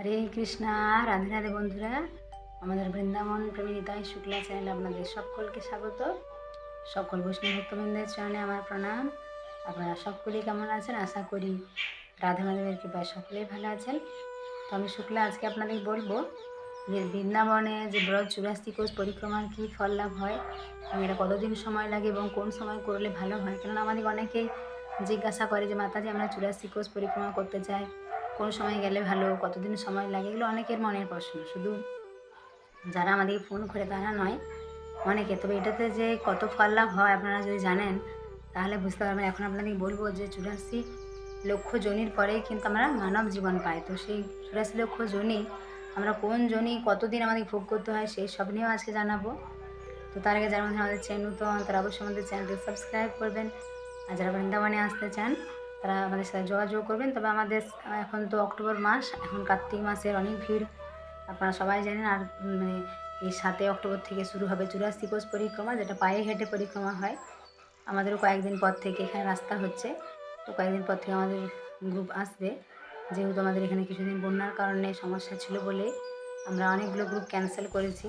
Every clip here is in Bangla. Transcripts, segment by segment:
হরে কৃষ্ণা, রাধে রাধে বন্ধুরা। আমাদের বৃন্দাবন প্রেমী নিতাই শুক্লা চ্যানেল আপনাদের সকলকে স্বাগত। সকল বৈষ্ণব ভক্তবৃন্দের চরণে আমার প্রণাম। আপনারা সকলেই কেমন আছেন? আশা করি রাধা মাধবের কৃপায় সকলেই ভালো আছেন। তো আমি শুক্লা, আজকে আপনাদের বলব যে বৃন্দাবনে যে ব্রজ চুরাশি কোষ পরিক্রমার কী ফল লাভ হয় এটা কতদিন সময় লাগে এবং কোন সময় করলে ভালো হয়? কেননা আমাদের অনেকেই জিজ্ঞাসা করে যে, মাতাজি, আমরা চুরাশি কোষ পরিক্রমা করতে চাই। কোন সময় গেলে ভালো, কতদিন সময় লাগে, এগুলো অনেকের মনের প্রশ্ন। শুধু যারা আমাদেরকে ফোন করে তারা নয়, অনেকে। তবে এটাতে যে কত ফল লাভ হয় আপনারা যদি জানেন, তাহলে বুঝতে পারবেন। এখন আপনাদের বলব যে চুরাশি লক্ষ জনির পরে কিন্তু আমরা মানব জীবন পাই। তো সেই চুরাশি লক্ষ জনি, আমরা কোন জনি, কতদিন আমাদের ভোগ করতে হয় সেই সব নিয়েও আজকে জানাব। তো তার আগে যার আমাদের চ্যানেল নতুন, তারা অবশ্যই আমাদের চ্যানেলটি সাবস্ক্রাইব করবেন। আর যারা বৃন্দাবনে আসতে চান তারা আমাদের সাথে যোগাযোগ করবেন। তবে আমাদের, এখন তো অক্টোবর মাস, এখন কার্তিক মাসের অনেক ভিড়। আপনারা সবাই জানেন, আর মানে এই সাতই অক্টোবর থেকে শুরু হবে চুরাশি কোষ পরিক্রমা, যেটা পায়ে হেঁটে পরিক্রমা হয়। আমাদেরও কয়েকদিন পর থেকে এখানে রাস্তা হচ্ছে। তো কয়েকদিন পর থেকে আমাদের গ্রুপ আসবে। যেহেতু আমাদের এখানে কিছুদিন বন্যার কারণে সমস্যা ছিল বলে আমরা অনেকগুলো গ্রুপ ক্যান্সেল করেছি।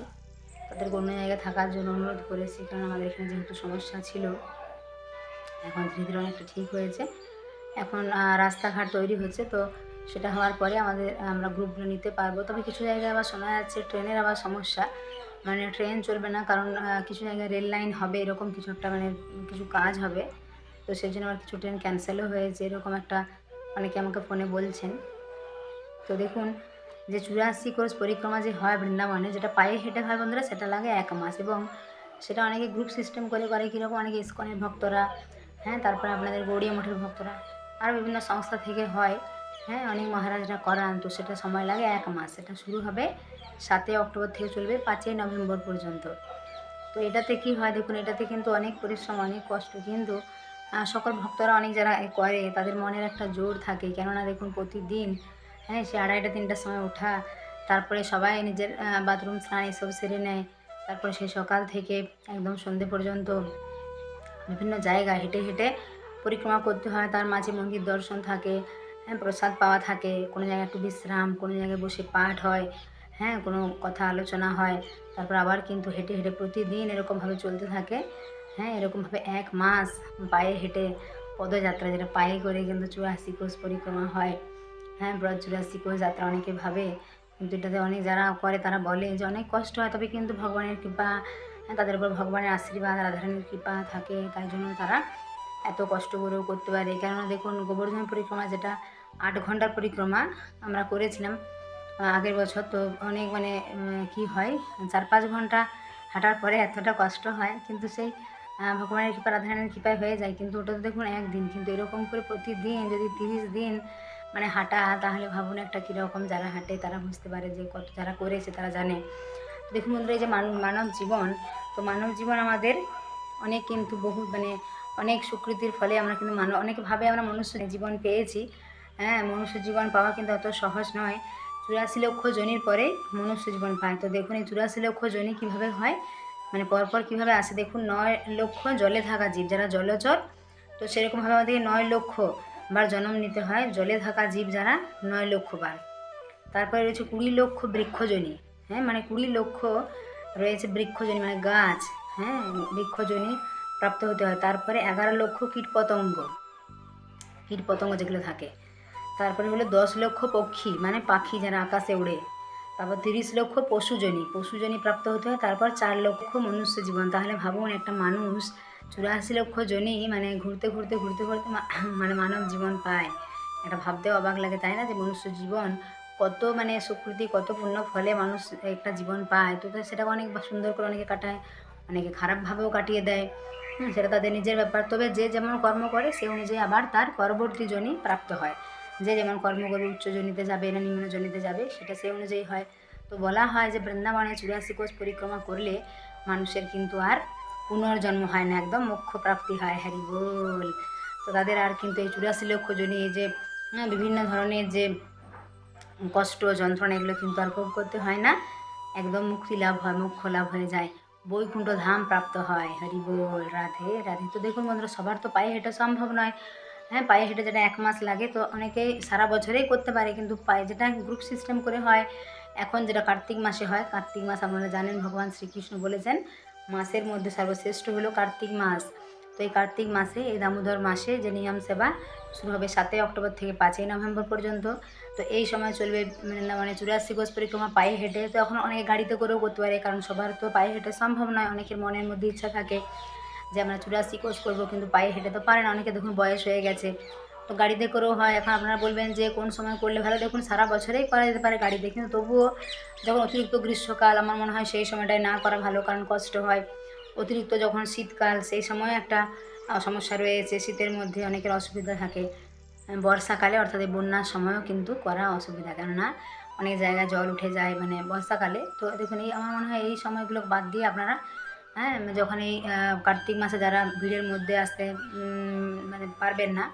তাদের অন্য জায়গায় থাকার জন্য অনুরোধ করেছি, কারণ আমাদের এখানে যেহেতু সমস্যা ছিল, এখন ধীরে ধীরে অনেকটা ঠিক হয়েছে। এখন রাস্তাঘাট তৈরি হচ্ছে, তো সেটা হওয়ার পরে আমাদের, আমরা গ্রুপগুলো নিতে পারব। তবে কিছু জায়গায় আবার শোনা যাচ্ছে ট্রেনের আবার সমস্যা। মানে ট্রেন চলবে না, কারণ কিছু জায়গায় রেল লাইন হবে, এরকম কিছু একটা মানে কিছু কাজ হবে। তো সেই জন্য আবার কিছু ট্রেন ক্যান্সেলও হয়েছে, এরকম একটা অনেকে আমাকে ফোনে বলছেন। তো দেখুন, যে চুরাশি কোর্স পরিক্রমা যে হয় বৃন্দাবনে, যেটা পায়ে হেঁটে হয় বন্ধুরা, সেটা লাগে এক মাস। এবং সেটা অনেকে গ্রুপ সিস্টেম করে করে, কীরকম অনেকে ইস্কনের ভক্তরা হ্যাঁ তারপরে আপনাদের গৌড়িয়া মঠের ভক্তরা। আরও বিভিন্ন সংস্থা থেকে হয়। হ্যাঁ অনেক মহারাজরা করান, তো সেটা সময় লাগে এক মাস। সেটা শুরু হবে সাতই অক্টোবর থেকে চলবে পাঁচই নভেম্বর পর্যন্ত। তো এটাতে কি হয়? দেখুন, এটাতে কিন্তু অনেক পরিশ্রম, অনেক কষ্ট, কিন্তু সকল ভক্তরা অনেক যারা করে, তাদের মনের একটা জোর থাকে। কেননা দেখুন, প্রতিদিন হ্যাঁ সে আড়াইটা, তিনটার সময় ওঠা, তারপরে সবাই নিজের বাথরুম স্নান এসব সেরে নেয়, তারপরে সেই সকাল থেকে একদম সন্ধে পর্যন্ত বিভিন্ন জায়গা হেঁটে হেঁটে পরিক্রমা করতে হয়, তার মাঝে মন্দির দর্শন থাকে হ্যাঁ প্রসাদ পাওয়া থাকে, কোনো জায়গায় একটু বিশ্রাম, কোনো জায়গায় বসে পাঠ হয় হ্যাঁ কোনো কথা আলোচনা হয়, তারপর আবার কিন্তু হেঁটে হেঁটে প্রতিদিন এরকমভাবে চলতে থাকে হ্যাঁ এরকমভাবে এক মাস পায়ে হেঁটে পদযাত্রা, যেটা পায়ে করে কিন্তু চুরাশি কোষ পরিক্রমা হয় হ্যাঁ ব্রজ চুরাশি কোষ যাত্রা অনেকে ভাবে, কিন্তু এটাতে অনেক যারা করে তারা বলে যে অনেক কষ্ট হয়, তবে কিন্তু ভগবানের কৃপা হ্যাঁ তাদের উপর ভগবানের আশীর্বাদ, রাধারানীর কৃপা থাকে, তাই জন্য তারা এত কষ্ট করেও করতে পারে। কেননা দেখুন, গোবর্ধন পরিক্রমা যেটা, আট ঘণ্টার পরিক্রমা আমরা করেছিলাম আগের বছর। তো অনেক মানে কি হয়, চার পাঁচ ঘণ্টা হাঁটার পরে এতটা কষ্ট হয়, কিন্তু সেই ভগবানের কৃপা, রাধারানীর কৃপায় হয়ে যায়। কিন্তু ওটা তো দেখুন একদিন, কিন্তু এরকম করে প্রতিদিন যদি তিরিশ দিন মানে হাঁটা, তাহলে ভাবুন একটা কীরকম যারা হাঁটে, তারা বুঝতে পারে যে কত যারা করেছে, তারা জানে। দেখুন বন্ধুরা, এই যে মানব জীবন, তো মানব জীবন আমাদের অনেক কিন্তু বহু মানে অনেক সুকৃতির ফলে আমরা কিন্তু মানুষ অনেকভাবে আমরা মনুষ্য জীবন পেয়েছি। হ্যাঁ মনুষ্য জীবন পাওয়া কিন্তু অত সহজ নয়। চুরাশি লক্ষ জনির পরে মনুষ্য জীবন পায়। তো দেখুন এই চুরাশি লক্ষ জনি কীভাবে হয়? মানে পরপর কীভাবে আসে? দেখুন নয় লক্ষ জলে থাকা জীব। যারা জলচর, তো সেরকমভাবে আমাদেরকে নয় লক্ষ বার জন্ম নিতে হয়। জলে থাকা জীব যারা নয় লক্ষ বার। তারপরে রয়েছে কুড়ি লক্ষ বৃক্ষজনী হ্যাঁ মানে কুড়ি লক্ষ রয়েছে বৃক্ষজনী মানে গাছ। হ্যাঁ বৃক্ষজনী প্রাপ্ত হতে হয়। তারপরে এগারো লক্ষ কীটপতঙ্গ। কীটপতঙ্গ যেগুলো থাকে। তারপরে হলো দশ লক্ষ পক্ষী মানে পাখি যারা আকাশে উড়ে তারপর তিরিশ লক্ষ পশুজনী। পশুজনী প্রাপ্ত হতে হয়। তারপর চার লক্ষ মনুষ্য জীবন। তাহলে ভাবুন, একটা মানুষ চুরাশি লক্ষ জনই মানে ঘুরতে ঘুরতে ঘুরতে ঘুরতে মানে মানব জীবন পায়। এটা ভাবতেও অবাক লাগে, তাই না? যে মনুষ্য জীবন কত মানে সুকৃতি, কত পূর্ণ ফলে মানুষ একটা জীবন পায়। তো সেটা অনেক সুন্দর করে অনেকে কাটায়, অনেকে খারাপভাবেও কাটিয়ে দেয়। সেটা তাদের নিজের ব্যাপার। তবে যে যেমন কর্ম করে, সে অনুযায়ী আবার তার পরবর্তী জনই প্রাপ্ত হয়। যে যেমন কর্ম করবে উচ্চ জনিতে যাবে না নিম্ন জনিতে যাবে, সেটা সে অনুযায়ী হয়। তো বলা হয় যে বৃন্দাবনে চুরাশি কোষ পরিক্রমা করলে মানুষের কিন্তু আর পুনর্জন্ম হয় না, একদম মোক্ষ প্রাপ্তি হয়। হ্যারি বল। তো তাদের আর কিন্তু এই চুরাশি লক্ষ জনি এই যে বিভিন্ন ধরনের যে কষ্ট, যন্ত্রণা, এগুলো কিন্তু আর ভোগ করতে হয় না। একদম মুক্তি লাভ হয়, মোক্ষ লাভ হয়ে যায়। বৈকুণ্ঠ ধাম প্রাপ্ত হয়। হরি বল, রাধে রাধে। তো দেখুন বন্ধুরা, সবার তো পায়ে হেঁটে সম্ভব নয়। হ্যাঁ পায়ে হেঁটে যেটা এক মাস লাগে, তো অনেকে সারা বছরেই করতে পারে। কিন্তু পায়ে যেটা গ্রুপ সিস্টেম করে হয়, এখন যেটা কার্তিক মাসে হয়, কার্তিক মাস আপনারা জানেন, ভগবান শ্রীকৃষ্ণ বলেছেন, মাসের মধ্যে সর্বশ্রেষ্ঠ হলো কার্তিক মাস। এই কার্তিক মাসে, এই দামোদর মাসে যে নিয়ম সেবা শুরু হবে সাতই অক্টোবর থেকে পাঁচই নভেম্বর পর্যন্ত। তো এই সময় চলবে মানে মানে চুরাশি কোষ পরিক্রমা পায়ে হেঁটে। তো এখন অনেকে গাড়িতে করেও করতে পারে, কারণ সবার তো পায়ে হেঁটে সম্ভব নয়, অনেকের মনের মধ্যে ইচ্ছা থাকে যে আমরা চুরাশি কোষ করব, কিন্তু পায়ে হেঁটে তো পারে না, অনেকে দেখুন বয়স হয়ে গেছে। তো গাড়িতে করেও হয়, এখন আপনারা বলবেন যে কোন সময় করলে ভালো, দেখুন সারা বছরেই করা যেতে পারে গাড়িতে, কিন্তু তবুও যখন অতিরিক্ত গ্রীষ্মকাল, আমার মনে হয় সেই সময়টায় না করা ভালো, কারণ কষ্ট হয়। অতিরিক্ত যখন শীতকাল, সেই সময় একটা সমস্যা রয়েছে। শীতের মধ্যে অনেকের অসুবিধা থাকে। বর্ষাকালে, অর্থাৎ বন্যার সময়ও কিন্তু করা অসুবিধা। কেননা, অনেক জায়গায় জল উঠে যায় মানে বর্ষাকালে। তো দেখুন, এই, আমার মনে হয় এই সময়গুলো বাদ দিয়ে আপনারা হ্যাঁ যখন এই কার্তিক মাসে যারা ভিড়ের মধ্যে আসতে মানে পারবেন না,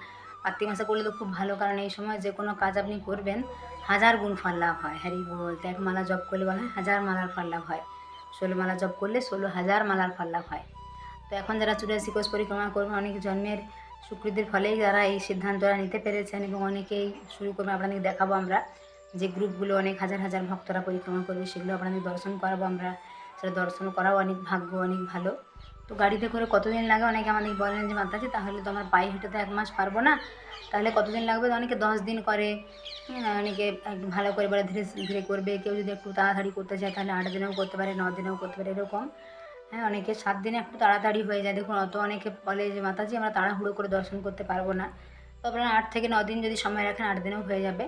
কার্তিক মাসে করলে তো খুব ভালো। কারণ এই সময় যে কোনো কাজ আপনি করবেন, হাজার গুণ ফল লাভ হয়। হ্যারি বলতে এক মালা জপ করলে বলা হাজার মালার ফল লাভ হয়। ষোলো মালা জপ করলে ষোলো হাজার মালার ফল লাভ হয়। তো এখন যারা চুরাশি কোষ পরিক্রমা করবেন অনেক জন্মের সুকৃতির ফলেই যারা এই সিদ্ধান্তরা নিতে পেরেছেন এবং অনেকেই শুরু করবেন আপনাদের দেখাবো আমরা যে গ্রুপগুলো অনেক হাজার হাজার ভক্তরা পরিক্রমা করবে, সেগুলো আপনাদের দর্শন করাবো আমরা। সেটা দর্শন করাও অনেক ভাগ্য, অনেক ভালো। তো গাড়িতে করে কতদিন লাগে? অনেকে আমাদের বলেন যে মাতাজি তাহলে তো আমার পায়ে হেঁটে তো এক মাস পারব না। তাহলে কতদিন লাগবে? অনেকে দশ দিন করে। হ্যাঁ, অনেকে ভালো করে বলে ধীরে ধীরে করবে। কেউ যদি একটু তাড়াতাড়ি করতে চায় তাহলে আট দিনেও করতে পারে ন দিনেও করতে পারে এরকম। হ্যাঁ অনেকে সাত দিনে একটু তাড়াতাড়ি হয়ে যায়। দেখুন অত অনেকে বলে যে মাতাজি আমরা তাড়াহুড়ো করে দর্শন করতে পারব না। তো আপনারা আট থেকে ন দিন যদি সময় রাখেন আট দিনেও হয়ে যাবে।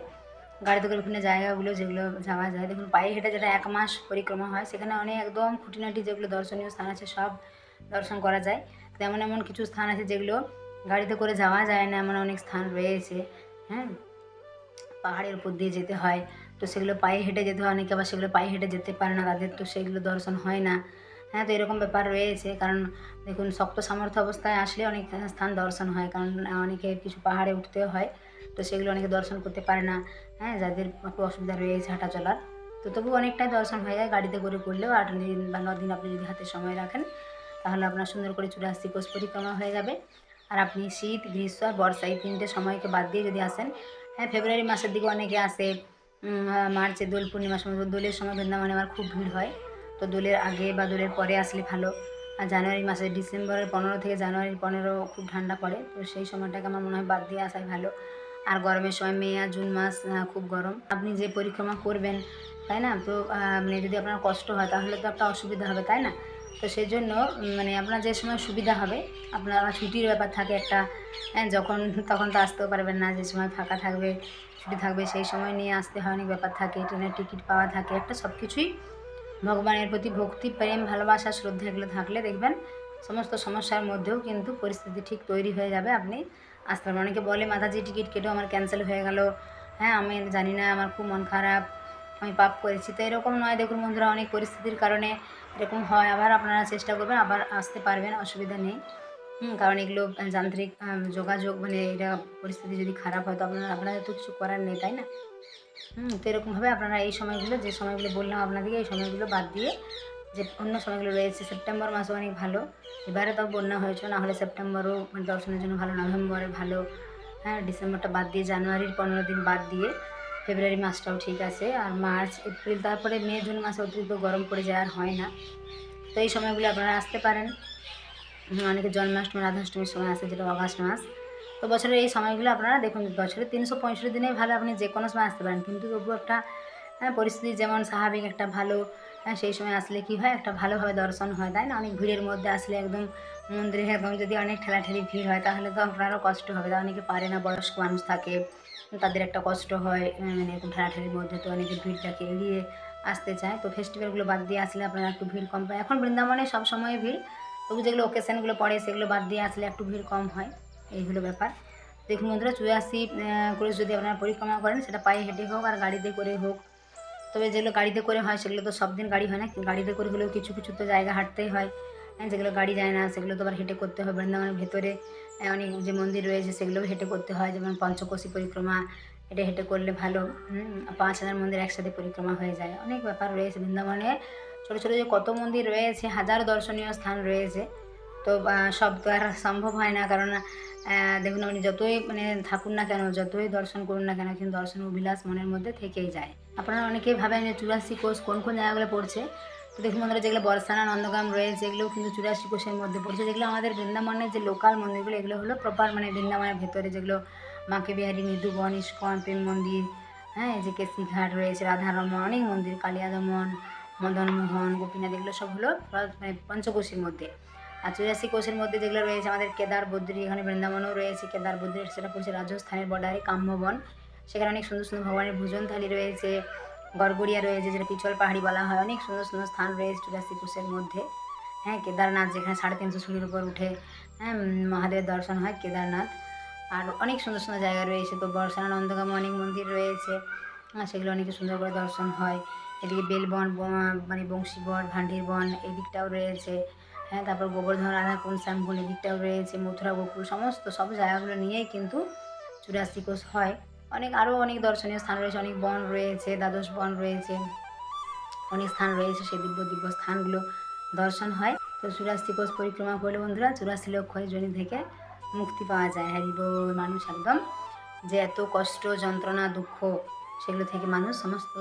গাড়িতে করে বিভিন্ন জায়গাগুলো যেগুলো যাওয়া যায়। দেখুন পায়ে হেঁটে যেটা এক মাস পরিক্রমা হয় সেখানে অনেক একদম খুঁটিনাটি যেগুলো দর্শনীয় স্থান আছে সব দর্শন করা যায়। তেমন এমন কিছু স্থান আছে যেগুলো গাড়িতে করে যাওয়া যায় না, এমন অনেক স্থান রয়েছে হ্যাঁ? পাহাড়ের উপর দিয়ে যেতে হয়, তো সেগুলো পায়ে হেঁটে যেতে হয়, অনেকে আবার সেগুলো পায়ে হেঁটে যেতে পারে না তাদের, তো সেগুলো দর্শন হয় না। হ্যাঁ তো এরকম ব্যাপার রয়েছে, কারণ দেখুন, শক্ত সামর্থ্য অবস্থায় আসলে অনেক স্থান দর্শন হয়, কারণ অনেকে কিছু পাহাড়ে উঠতে হয়, তো সেগুলো অনেকে দর্শন করতে পারে না হ্যাঁ? যাদের একটু অসুবিধা রয়েছে হাঁটা চলার, তো তবু অনেকটাই দর্শন হয়ে যায়, গাড়িতে করে করলেও আট দিন বা দিন আপনি যদি হাতে সময় রাখেন তাহলে আপনার সুন্দর করে চুরাশি কোষ পরিক্রমা হয়ে যাবে। আর আপনি শীত, গ্রীষ্ম আর বর্ষা এই তিনটে সময়কে বাদ দিয়ে যদি আসেন হ্যাঁ ফেব্রুয়ারি মাসের দিকে অনেকে আসে মার্চে দোল পূর্ণিমার সময় দোলের সময় বৃন্দাবনে আমার খুব ভিড় হয়। তো দোলের আগে বা দোলের পরে আসলে ভালো। আর জানুয়ারি মাসে ডিসেম্বরের পনেরো থেকে জানুয়ারির পনেরো খুব ঠান্ডা পড়ে। তো সেই সময়টাকে আমার মনে হয় বাদ দিয়ে আসাই ভালো। আর গরমের সময় মে আর জুন মাস খুব গরম। আপনি যে পরিক্রমা করবেন, তাই না? তো মানে যদি আপনার কষ্ট হয়, তাহলে তো একটা অসুবিধা হবে, তাই না? তো সেই জন্য মানে আপনার যে সময় সুবিধা হবে, আপনার আবার ছুটির ব্যাপার থাকে একটা হ্যাঁ যখন, তখন তো আসতেও পারবেন না, যে সময় ফাঁকা থাকবে, ছুটি থাকবে, সেই সময় নিয়ে আসতে হয় অনেক ব্যাপার থাকে, ট্রেনের টিকিট পাওয়া থাকে, একটা সব কিছুই ভগবানের প্রতি ভক্তি, প্রেম, ভালোবাসা, শ্রদ্ধা এগুলো থাকলে দেখবেন সমস্ত সমস্যার মধ্যেও কিন্তু পরিস্থিতি ঠিক তৈরি হয়ে যাবে। আপনি আসতে পারবেন, অনেকে বলে, মাতাজি, টিকিট কেটেও আমার ক্যান্সেল হয়ে গেল। হ্যাঁ আমি জানি না, আমার খুব মন খারাপ, আমি পাপ করেছি। তো এরকম নয়, দেখুন বন্ধুরা, অনেক পরিস্থিতির কারণে এরকম হয়, আবার আপনারা চেষ্টা করবেন, আবার আসতে পারবেন, অসুবিধা নেই। কারণ এগুলো যান্ত্রিক যোগাযোগ মানে এটা পরিস্থিতি যদি খারাপ হয়, তো আপনারা, আপনাদের তো কিছু করার নেই, তাই না? হুম, তো এরকমভাবে আপনারা এই সময়গুলো, যে সময়গুলো বললাম আপনাদেরকে, এই সময়গুলো বাদ দিয়ে, যে অন্য সময়গুলো রয়েছে, সেপ্টেম্বর মাসও অনেক ভালো। এবারে তাও বন্যা হয়েছে, না হলে সেপ্টেম্বরও মানে দর্শনের জন্য ভালো, নভেম্বরে ভালো। হ্যাঁ ডিসেম্বরটা বাদ দিয়ে, জানুয়ারির পনেরো দিন বাদ দিয়ে ফেব্রুয়ারি মাসটাও ঠিক আছে। আর মার্চ এপ্রিল তারপরে মে জুন মাসে অতিরিক্ত গরম পড়ে যায় আর হয় না। তো এই সময়গুলো আপনারা আসতে পারেন। অনেকে জন্মাষ্টমী রাধাষ্টমীর সময় আসে যেটা অগাস্ট মাস। তো বছরের এই সময়গুলো আপনারা দেখুন বছরের তিনশো পঁয়ষট্টি দিনে ভালো আপনি যে কোনো সময় আসতে পারেন। কিন্তু তবু একটা হ্যাঁ, পরিস্থিতি যেমন স্বাভাবিক একটা ভালো হ্যাঁ সেই সময় আসলে কি হয়? একটা ভালোভাবে দর্শন হয় তাই না? অনেক ভিড়ের মধ্যে আসলে একদম মন্দিরে একদম যদি অনেক ঠেলাঠেলি ভিড় হয় তাহলে তো আপনারও কষ্ট হবে। তা অনেকে পারে না বয়স্ক মানুষ থাকে। তাদের একটা কষ্ট হয় মানে এরকম মধ্যে তো অনেকে ভিড়টাকে এড়িয়ে আসতে চায়। তো ফেস্টিভ্যালগুলো বাদ দিয়ে আসলে আপনারা একটু ভিড় কম পায়। এখন বৃন্দাবনে সব সময় ভিড়। তবু যেগুলো ওকেশনগুলো পড়ে সেগুলো বাদ দিয়ে আসলে একটু ভিড় কম হয়। এই হলো ব্যাপার। দেখুন বন্ধুরা চুরাশি করে যদি আপনারা পরিক্রমা করেন, সেটা পায়ে হেঁটে হোক আর গাড়িতে করে হোক। তবে যেগুলো গাড়িতে করে হয়, সেগুলো তো সব দিন গাড়ি হয় না। গাড়িতে করে হলেও কিছু কিছু তো জায়গা হাঁটতেই হয়। হ্যাঁ যেগুলো গাড়ি যায় না, সেগুলো তো আবার হেঁটে করতে হয় বৃন্দাবনের ভেতরে। অনেক যে মন্দির রয়েছে সেগুলোও হেঁটে করতে হয়, যেমন পঞ্চকোশী পরিক্রমা এটা হেঁটে করলে ভালো পাঁচ হাজার মন্দির একসাথে পরিক্রমা হয়ে যায়। অনেক ব্যাপার রয়েছে বৃন্দাবনে। ছোটো ছোটো যে কত মন্দির রয়েছে, হাজার দর্শনীয় স্থান রয়েছে। তো সব তো আর সম্ভব হয় না, কারণ দেখুন আপনি যতই মানে থাকুন না কেন, যতই দর্শন করুন না কেন, কিন্তু দর্শন অভিলাষ মনের মধ্যে থেকেই যায়। আপনারা অনেকেই ভাবেন যে চুরাশি কোষ কোন কোন জায়গাগুলো পড়ছে? দেখুন বন্ধুরা যেগুলো বর্ষানা নন্দগাম রয়েছে, এগুলো কিন্তু চুরাশি কোষের মধ্যে পড়ছে। যেগুলো আমাদের বৃন্দাবনের যে লোকাল মন্দিরগুলো, এগুলো হলো প্রপার মানে বৃন্দাবনের ভেতরে যেগুলো মাকে বিহারী মৃদুবন ইস্কন প্রেম মন্দির হ্যাঁ যে কেসিঘাট রয়েছে, রাধারমন, অনেক মন্দির কালিয়া কালিয়াদমন, মদনমোহন, গোপীনাথ, এগুলো সব হলো মানে পঞ্চকোষীর মধ্যে। আর চুরাশি কোষের মধ্যে যেগুলো রয়েছে, আমাদের কেদার বদ্রী, এখানে বৃন্দাবনও রয়েছে, কেদার বদ্রী, সেটা পড়ছে রাজস্থানের বর্ডারে কাম্যবন। সেখানে অনেক সুন্দর সুন্দর ভগবানের ভোজন থালি রয়েছে। গড়গড়িয়া রয়েছে যেটা পিছল পাহাড়ি বলা হয়। অনেক সুন্দর সুন্দর স্থান রয়েছে চুরাশি কোষের মধ্যে। হ্যাঁ কেদারনাথ যেখানে সাড়ে তিনশো সিঁড়ির উপর উঠে হ্যাঁ মহাদেবের দর্শন হয় কেদারনাথ। আর অনেক সুন্দর সুন্দর জায়গা রয়েছে তো বর্ষানা নন্দগামে অনেক মন্দির রয়েছে আহ, সেগুলো অনেক সুন্দর করে দর্শন হয়। এদিকে বেলবন মানে বংশীবন ভান্ডির বন এই দিকটাও রয়েছে। হ্যাঁ তারপর গোবর্ধন রাধা কোন শ্যামকুল এই দিকটাও রয়েছে মথুরা গোকুল সমস্ত সব জায়গাগুলো নিয়েই কিন্তু চুরাশি কোষ হয়। অনেক আরও অনেক দর্শনীয় স্থান রয়েছে, অনেক বন রয়েছে, দ্বাদশ বন রয়েছে, অনেক স্থান রয়েছে, সেই দিব্য দিব্য স্থানগুলো দর্শন হয়। তো চুরাশি কোষ পরিক্রমা করলে বন্ধুরা, চুরাশি লক্ষ জনি থেকে মুক্তি পাওয়া যায়। হ্যারি বল মানুষ একদম যে এত কষ্ট, যন্ত্রণা, দুঃখ, সেগুলো থেকে মানুষ সমস্ত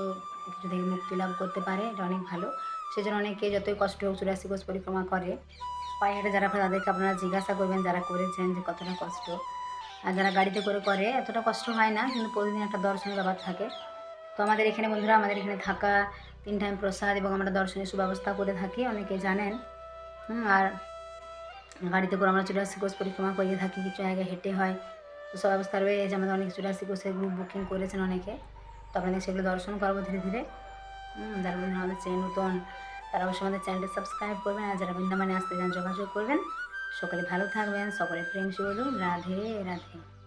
কিছু থেকে মুক্তি লাভ করতে পারে, এটা অনেক ভালো। সেজন্য অনেকে যতই কষ্ট হোক চুরাশি কোষ পরিক্রমা করে, পায়ে হেঁটে যারা তাদেরকে আপনারা জিজ্ঞাসা করবেন যারা করেছেন যে কতটা কষ্ট। আর যারা গাড়িতে করে করে, এতটা কষ্ট হয় না, কিন্তু প্রতিদিন একটা দর্শনের ব্যাপার থাকে। তো আমাদের এখানে বন্ধুরা, আমাদের এখানে থাকা, তিন টাইম প্রসাদ এবং আমরা দর্শনের সুব্যবস্থা করে থাকি, অনেকে জানেন। আর গাড়িতে করে আমরা চুরাশি কোষ পরিক্রমা করিয়ে থাকি, কিছু জায়গায় হেঁটে হয়। তো সব ব্যবস্থা রয়েছে আমাদের অনেক চুরাশি কোষের গ্রুপ বুকিং করেছেন অনেকে। তো আপনাদের সেগুলো দর্শন করব ধীরে ধীরে। যারা বন্ধুরা আমাদের চ্যানেল নতুন, তারা অবশ্যই আমাদের চ্যানেলটি সাবস্ক্রাইব করবেন, আর যারা বৃন্দাবনে আসতে চান যোগাযোগ করবেন। সকলে ভালো থাকবেন সকলে প্রেম শুভ রাধে রাধে।